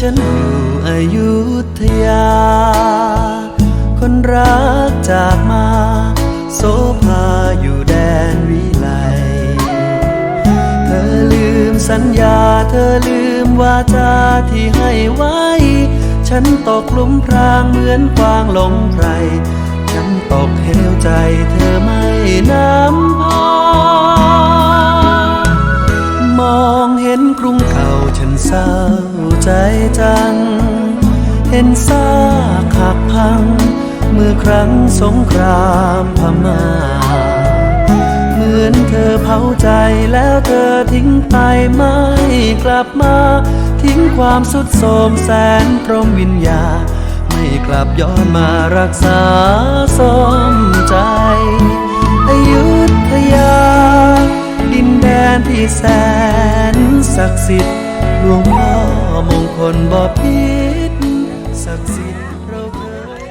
ฉันอยู่อยุธยา คนรักจากมา โสภาอยู่แดนวิไล เธอลืมสัญญาเธอลืมวาจาที่ให้ไว้ ฉันตกหลุมพรางเหมือนกวางหลงใครฉันตกเหวใจเธอ เห็นซากหักพัง เมื่อครั้งสงครามพม่า เหมือนเธอเผาใจแล้วเธอทิ้งไปไม่กลับมา ทิ้งความสุดโทรมแสนพรหมวิญญา ไม่กลับย้อนมารักษาสมใจอยุธยา ดินแดนที่แสนศักดิ์สิทธิ์หลวงพ่อมงคลบ่พิษ ศักดิ์สิทธิ์เราเคย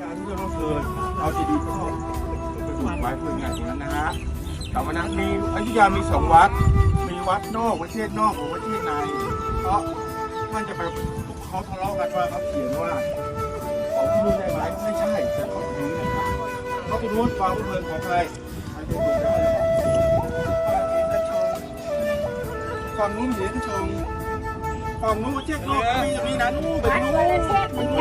การที่เราเชิญเอาดีๆไปส่งไปสู่ไว้เพื่องานตรงนั้นนะฮะแต่วันนั้นมีอยุธยามีสองวัด มีวัดนอกประเทศนอกของประเทศใน ราะท่านจะไปเขาทะเลาะกันว่าเขาเขียนว่าของที่นู่นได้ไหมไม่ใช่แต่เขาถือนะครับเขาไปรู้ความเพลินของใครใครไปดูได้ฝั่งนู้นเหรียญชงฝั่งนู้นประเทศนอกมีมีนะนู้นไปนู้นไปนู้นเล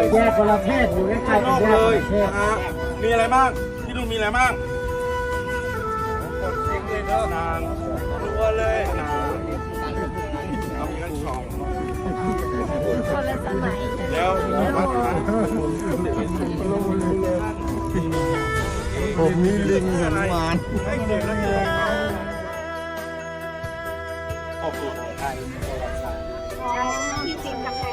ยแยกคนละเพศอยู่ใกล้ๆกันเลยนะฮะมีอะไรบ้างที่นู่นมีอะไรบ้างกดซิงเลยเนาะนางรัวเลยนาง แล้ววัดนั้นผมมีลิงหนุมานให้เด็กแล้วเจอเขออกสู่ไทยอ๋อพี่จิมกับใคร